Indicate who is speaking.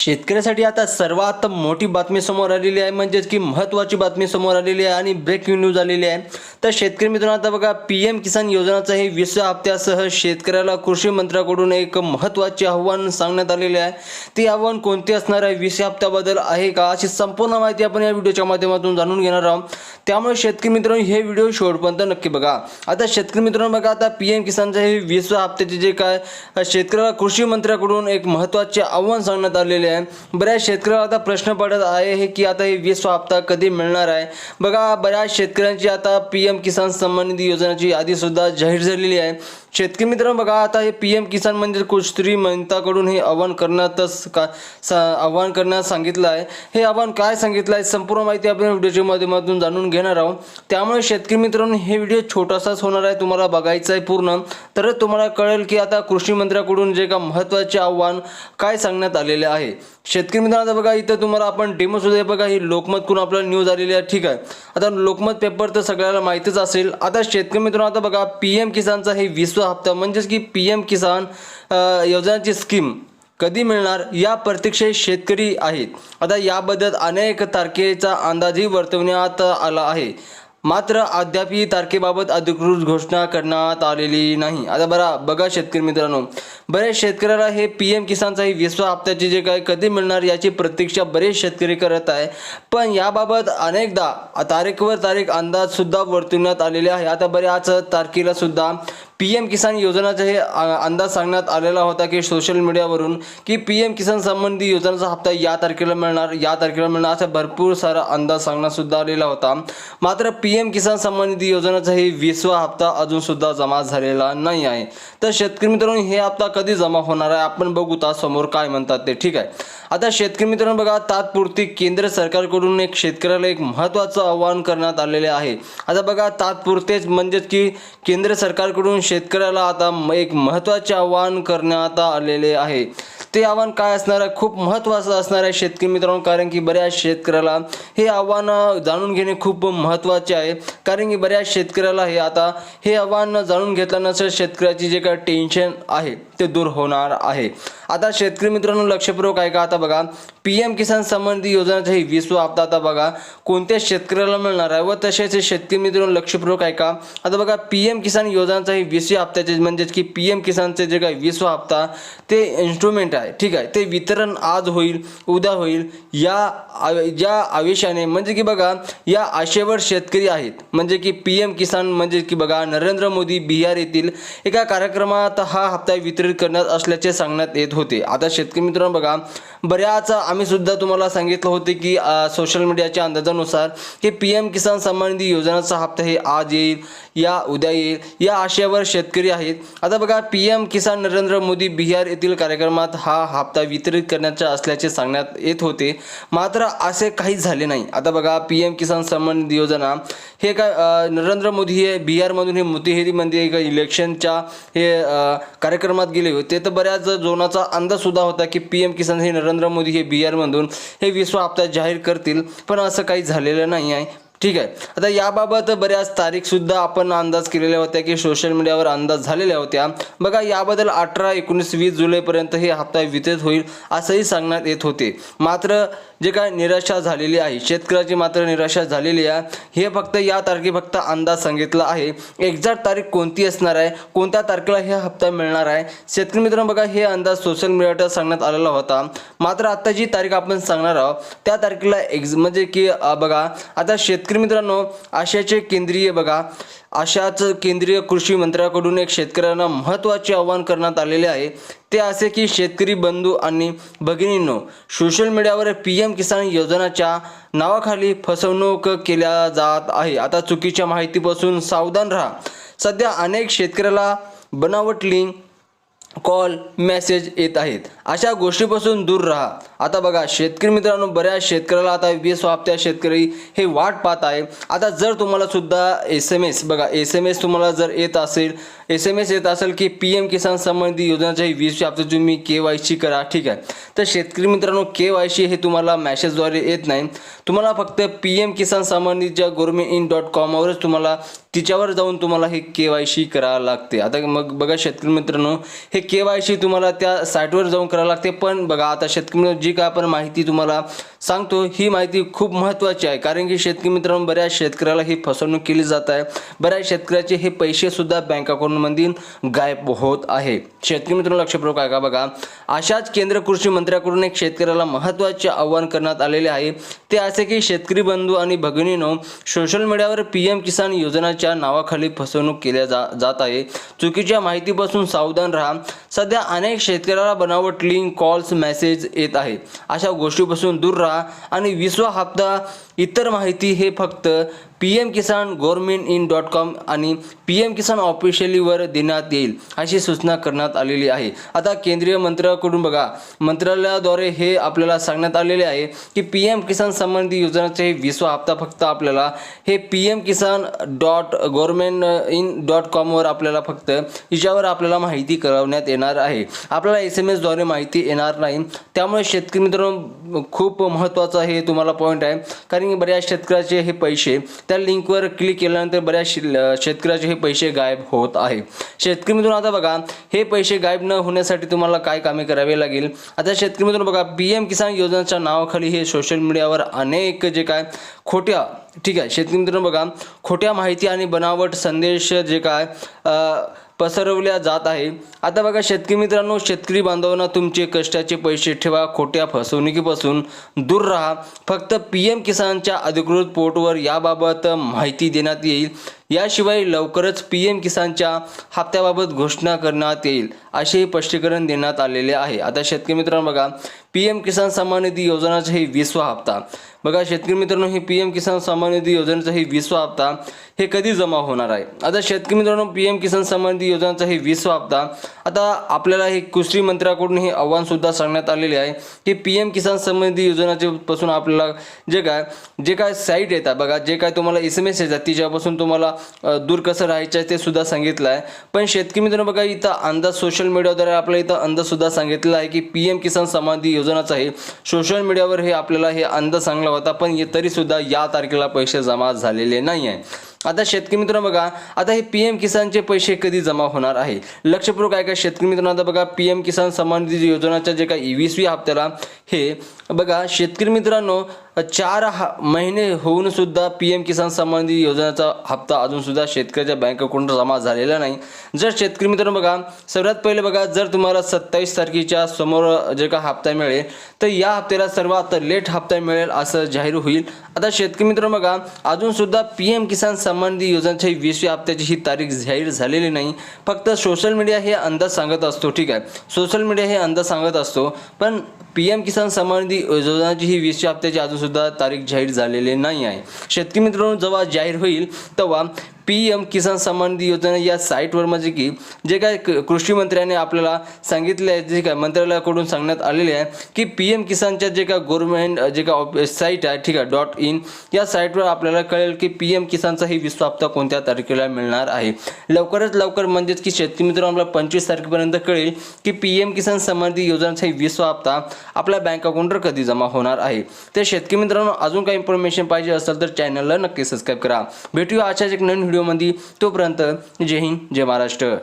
Speaker 1: शेतकऱ्यासाठी आता सर्वात मोठी बातमी समोर आलेली आहे म्हणजेच की महत्त्वाची बातमी समोर आलेली आहे आणि ब्रेकिंग न्यूज आलेली आहे. तर शेतकरी मित्रांनो आता बघा पी एम किसान योजनाचा हे विश्व हप्त्यासह शेतकऱ्याला कृषी मंत्र्याकडून एक महत्त्वाचे आव्हान सांगण्यात आलेले आहे. ते आव्हान कोणते असणार आहे? वीस हप्त्याबद्दल आहे का? अशी संपूर्ण माहिती आपण या व्हिडिओच्या माध्यमातून जाणून घेणार आहोत. त्यामुळे शेतकरी मित्रांनो हे व्हिडिओ शेवटपर्यंत नक्की बघा. आता शेतकरी मित्रांनो बघा आता पी एम किसानचं हे वीस हप्त्याचे जे काय शेतकऱ्याला कृषी मंत्र्याकडून एक महत्त्वाचे आव्हान सांगण्यात आलेले आहे. बऱ्याच शेतकऱ्याला आता प्रश्न पडत आहे हे की आता हे वीस हप्ता कधी मिळणार आहे? बघा बऱ्याच शेतकऱ्यांची आता पी एम किसान सन्मान निधी योजनेची यादी सुद्धा जाहीर झालेली आहे. शेतकरी मित्रांनो बघा आता हे पी एम किसान म्हणजे कुस्त्री मंताकडून हे आव्हान करण्यातच का सा आव्हान करण्यास सांगितलं आहे. हे आव्हान काय सांगितलं आहे संपूर्ण माहिती आपण व्हिडिओच्या माध्यमातून जाणून घेणार आहोत. त्यामुळे शेतकरी मित्रांनो हे व्हिडिओ छोटासाच होणार आहे तुम्हाला बघायचं आहे पूर्ण. तर तुम्हाला कळेल की आता कृषी मंत्र्याकडून जे का महत्त्वाचे आव्हान काय सांगण्यात आलेले आहे. शेतकरी मित्रांनो आता बघा इथं तुम्हाला आपण डेमो सुद्धा बघा ही लोकमतकडून आपल्याला न्यूज आलेली आहे. ठीक आहे. आता लोकमत पेपर तर सगळ्याला माहितीच असेल. आता शेतकरी मित्रांनो आता बघा पी एम किसानचा हे विश्व हप्ता म्हणजेच की पी एम किसान योजनाची स्कीम कधी मिळणार या प्रतीक्षेत शेतकरी आहेत. आता याबद्दल अनेक तारखेचा अंदाजही वर्तवण्यात आला आहे. मात्र अद्याप ही तारखेबाबत अधिकृत घोषणा करण्यात आलेली नाही. आता बरा बघा शेतकरी मित्रांनो. बरेच शेतकऱ्याला हे पी एम किसानचा ही विश्व हप्त्याचे जे काय कधी मिळणार याची प्रतीक्षा बरेच शेतकरी करत आहे. पण याबाबत अनेकदा तारीखवर तारीख अंदाजसुद्धा वर्तवण्यात आलेले आहे. आता बऱ्याच तारखेला सुद्धा पी एम किसान योजनाचा हे अंदाज सांगण्यात आलेला होता की सोशल मीडियावरून की पी एम किसान संबंधी योजनेचा हप्ता या तारखेला मिळणार या तारखेला मिळणार असा भरपूर सारा अंदाज सांगण्यात सुद्धा आलेला होता. मात्र पी एम किसान संबंधी योजनेचा हे वीसवा हप्ता अजून सुद्धा जमा झालेला नाही आहे. तर शेतकरी मित्रांनो हे हप्ता कधी जमा होणार आहे? आपण बघू ता समोर काय म्हणतात ते. ठीक आहे. आता शेतकरी मित्रांनो बघा तात्पुरती केंद्र सरकारकडून एक शेतकऱ्याला एक महत्त्वाचं आव्हान करण्यात आलेले आहे. आता बघा तात्पुरतेच म्हणजेच की केंद्र सरकारकडून शेतकऱ्याला आता म- एक महत्त्वाचे आव्हान करण्यात आलेले आहे. ते आव्हान काय असणार आहे? खूप महत्त्वाचं असणार आहे शेतकरी मित्रांनो कारण की बऱ्याच शेतकऱ्याला हे आव्हान जाणून घेणे खूप महत्त्वाचे आहे. कारण की बऱ्याच शेतकऱ्याला हे आता हे आव्हान जाणून घेतल्यानंतर शेतकऱ्याची जे काय टेन्शन आहे ते दूर होणार आहे. आता शेतकरी मित्रांनो लक्षपूर्वक ऐका. आता बघा पी एम किसान संबंधी योजनाचा ही विश्व हप्ता आता बघा कोणत्या शेतकऱ्याला मिळणार आहे व तसेच हे शेतकरी मित्रांनो लक्षपूर्वक आहे का आता बघा पी एम किसान योजनाचा ही विश्व हप्त्याचे म्हणजेच की पी एम किसानचे जे काही विश्व हप्ता ते इन्स्ट्रुमेंट आहे. ठीक आहे. ते वितरण आज होईल उद्या होईल. या ज्या आवेशाने म्हणजे की बघा या आशेवर शेतकरी आहेत. म्हणजे की पी एम किसान म्हणजे की बघा नरेंद्र मोदी बिहार येथील एका कार्यक्रमात हा हप्ता वितरित करण्यात असल्याचे सांगण्यात येत होते. आता शेतकरी मित्रांनो बघा बऱ्याच आम्ही सुद्धा तुम्हाला सांगितलं होते की सोशल मीडियाच्या अंदाजानुसार की पी एम किसान सन्मान निधी योजनाचा हप्ता हे आज येईल या उद्या येईल या आशयावर शेतकरी आहेत. आता बघा पी एम किसान नरेंद्र मोदी बिहार येथील कार्यक्रमात हा हप्ता वितरित करण्याचा असल्याचे सांगण्यात येत होते. मात्र असे काहीच झाले नाही. आता बघा पी एम किसान सन्मान निधी योजना हे काय नरेंद्र मोदी हे बिहारमधून हे मोतीहेरीमध्ये एका इलेक्शनच्या हे कार्यक्रमात गेले होते. तर बऱ्याच जोनाचा अंदाज सुद्धा होता की पी एम किसान हे नरेंद्र नरेंद्र मोदी हे बिहारमधून हे विश्व आपता जाहीर करतील. पण असं काही झालेलं नाही आहे. ठीक आहे. आता याबाबत बऱ्याच तारीखसुद्धा आपण अंदाज केलेल्या होत्या की सोशल मीडियावर अंदाज झालेल्या होत्या. बघा याबद्दल अठरा एकोणीस वीस जुलैपर्यंत हे हप्ता वितरित होईल असंही सांगण्यात येत होते. मात्र जे काय निराशा झालेली आहे शेतकऱ्याची मात्र निराशा झालेली आहे. हे फक्त या तारखे फक्त अंदाज सांगितला आहे. एक्झॅक्ट तारीख कोणती असणार आहे? कोणत्या तारखेला हे हप्ता मिळणार आहे? शेतकरी मित्रांनो बघा हे अंदाज सोशल मीडियावर सांगण्यात आलेला होता. मात्र आता जी तारीख आपण सांगणार आहोत त्या तारखेला एक्झ म्हणजे की बघा आता शेतकरी मित्रांनो आशियाचे केंद्रीय बघा. अशाच केंद्रीय कृषी मंत्र्याकडून एक शेतकऱ्यांना महत्त्वाचे आव्हान करण्यात आलेले आहे. ते असे की शेतकरी बंधू आणि भगिनींनो सोशल मीडियावर पी एम किसान योजनाच्या नावाखाली फसवणूक केल्या जात आहे. आता चुकीच्या माहितीपासून सावधान राहा. सध्या अनेक शेतकऱ्याला बनावट लिंक कॉल मेसेज येत आहेत. अशा गोष्टीपासून दूर राहा. आता बघा शेतकरी मित्रांनो बऱ्याच शेतकऱ्याला आता वीस हप्त्या शेतकरी हे वाट पाहत आहे. आता जर तुम्हाला सुद्धा एस एम एस बघा एस एम एस तुम्हाला जर येत असेल एस एम एस येत असेल की पी एम किसान संबंधी योजनाच्या ही वीस हप्ते तुम्ही के वाय सी करा ठीक आहे. तर शेतकरी मित्रांनो के वाय सी हे तुम्हाला मॅसेजद्वारे येत नाही. तुम्हाला फक्त पी एम किसान संबंधीच्या गव्हर्मेंट इन डॉट कॉमवरच तुम्हाला तिच्यावर जाऊन तुम्हाला हे के वाय सी करावं लागते. आता मग बघा शेतकरी मित्रांनो हे के वाय सी तुम्हाला त्या साईटवर जाऊन करावं लागते. पण बघा आता शेतकरी जे जी काय आपण माहिती तुम्हाला सांगतो ही माहिती खूप महत्त्वाची आहे कारण की शेतकरी मित्रांनो बऱ्याच शेतकऱ्याला ही फसवणूक केली जात आहे. बऱ्याच शेतकऱ्याचे हे पैसेसुद्धा बँक अकाउंटमधून गायब होत आहे. शेतकरी मित्रांनो लक्षपूर्वक ऐका बघा? अशाच केंद्र कृषी मंत्र्याकडून एक शेतकऱ्याला महत्त्वाचे आव्हान करण्यात आलेले आहे. ते असे की शेतकरी बंधू आणि भगिनीनो सोशल मीडियावर पी एम किसान योजनाच्या नावाखाली फसवणूक केल्या जा जात आहे. चुकीच्या माहितीपासून सावधान राहा. सध्या अनेक शेतकऱ्याला बनावट लिंक कॉल्स मेसेज येत आहे. अशा गोष्टीपासून दूर राहा. आणि विसवा हप्ता इतर माहिती हे फक्त P M Kisan government in dot com आणि पी एम किसान ऑफिशियलीवर देण्यात येईल अशी सूचना करण्यात आलेली आहे. आता केंद्रीय मंत्र्याकडून बघा. मंत्रालयाद्वारे हे आपल्याला सांगण्यात आलेले आहे की पी एम किसान संबंधी योजनेचे हे हप्ता फक्त आपल्याला हे P M Kisan dot government in dot कॉमवर आपल्याला फक्त हिच्यावर आपल्याला माहिती कळवण्यात येणार आहे. आपल्याला एस एम एसद्वारे माहिती येणार नाही. त्यामुळे शेतकरी मित्रांनो खूप महत्त्वाचा हे तुम्हाला पॉईंट आहे. कारण की बऱ्याच शेतकऱ्याचे हे पैसे त्या लिंकवर क्लिक केल्यानंतर बऱ्याच शेतकऱ्याचे हे पैसे गायब होत आहे. शेतकरी मित्रांनो आता बघा हे पैसे गायब न होण्यासाठी तुम्हाला काय कामे करावे लागेल? आता शेतकरी मित्रांनो बघा पी एम किसान योजनेच्या नावाखाली हे सोशल मीडियावर अनेक जे काय खोट्या ठीक आहे शेतकरी मित्रांनो बघा खोट्या माहिती आणि बनावट संदेश जे काय पसरवल्या जात आहे. आता बघा शेतकरी मित्रांनो शेतकरी बांधवांना तुमचे कष्टाचे पैसे ठेवा खोट्या फसवणुकीपासून दूर राहा. फक्त पी एम किसानच्या अधिकृत पोर्टवर याबाबत माहिती देण्यात येईल. याशिवाय लवकरच पी एम किसानच्या हप्त्याबाबत घोषणा करण्यात येईल असे स्पष्टीकरण देण्यात आलेले आहे. आता शेतकरी मित्रांनो बघा पी एम किसान सन्मान निधी योजनाचा हे वीसवा हप्ता. बघा शेतकरी मित्रांनो हे पी एम किसान सन्मान निधी योजनेचा हे विश्व हप्ता हे कधी जमा होणार आहे? आता शेतकरी मित्रांनो पी एम किसान सन्मान निधी योजनेचा हे वीसवा हप्ता. आता आपल्याला हे कृषी मंत्र्याकडून हे आव्हान सुद्धा सांगण्यात आलेले आहे की पी एम किसान सन्मान निधी योजनेचे पासून आपल्याला जे काय जे काय साईट येतात बघा जे काय तुम्हाला एस एम एस येतात तिच्यापासून तुम्हाला दूर कसं राहायचं आहे ते सुद्धा सांगितलं आहे. पण शेतकरी मित्रांनो बघा इथं अंदाज सोशल मीडियाद्वारे आपल्या इथं अंदाजसुद्धा सांगितलेला आहे की पी एम किसान समाधी निधी योजनाचा आहे सोशल मीडियावर हे आपल्याला हे अंदाज सांगला होता पण तरीसुद्धा या तारखेला पैसे जमा झालेले नाही आहे. आता शेतकरी मित्रांनो बघा आता हे पी एम किसानचे पैसे कधी जमा होणार आहे? लक्षपूर्वक आहे का शेतकरी मित्रांनो आता बघा पी एम किसान सन्मान योजनाच्या जे काही वीसवी हप्त्याला हे बघा शेतकरी मित्रांनो चार हा महिने होऊन सुद्धा पी एम किसान संबंधी योजनेचा हप्ता अजूनसुद्धा शेतकऱ्याच्या बँक जमा झालेला नाही. जर शेतकरी मित्रांनो बघा सर्वात पहिले बघा जर तुम्हाला सत्तावीस तारखेच्या समोर जे का हप्ता मिळेल तर या हप्त्याला सर्वात लेट हप्ता मिळेल असं जाहीर होईल. आता शेतकरी मित्रांनो बघा अजूनसुद्धा पी एम किसान संबंधी योजनेच्या वीसव्या हप्त्याची ही तारीख जाहीर झालेली नाही. फक्त सोशल मीडिया हे अंदाज सांगत असतो ठीक आहे? सोशल मीडिया हे अंदाज सांगत असतो पण पी एम किसान सन्मान निधी योजनाची ही वीसच्या हप्त्याची अजूनसुद्धा तारीख जाहीर झालेली नाही आहे. शेतकरी मित्रांनो जेव्हा जाहीर होईल तेव्हा पी एम किसान सन्मान निधी योजना या साईटवर म्हणजे की जे काय क- कृषी मंत्र्याने आपल्याला सांगितले आहे जे काय मंत्रालयाकडून सांगण्यात आलेले आहे की पी एम किसानच्या जे काय गव्हर्नमेंट जे काय साईट आहे ठीक आहे डॉट इन या साईटवर आपल्याला कळेल की पी एम किसानचा ही विश्व हप्ता कोणत्या तारखेला मिळणार आहे. लवकरात लवकर म्हणजेच की शेतकरी मित्रांनो आपल्याला पंचवीस तारखेपर्यंत कळेल की पी एम किसान सन्मान निधी ही विश्व हप्ता आपल्या बँक अकाउंटवर कधी जमा होणार आहे. तर शेतकरी मित्रांनो अजून काही इन्फॉर्मेशन पाहिजे असेल तर चॅनलला नक्की सबस्क्राईब करा. भेटूया अशाच एक नवीन व्हिडिओमध्ये तोपर्यंत जय हिंद जय महाराष्ट्र.